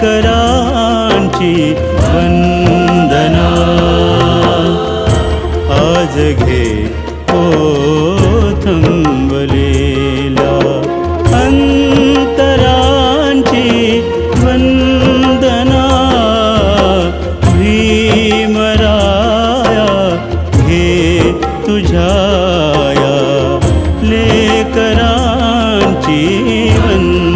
करांची वंदना. आज घे ओ थंबलेला अंतरांची वंदना. भीमराया घे तुझ्या लेकरांची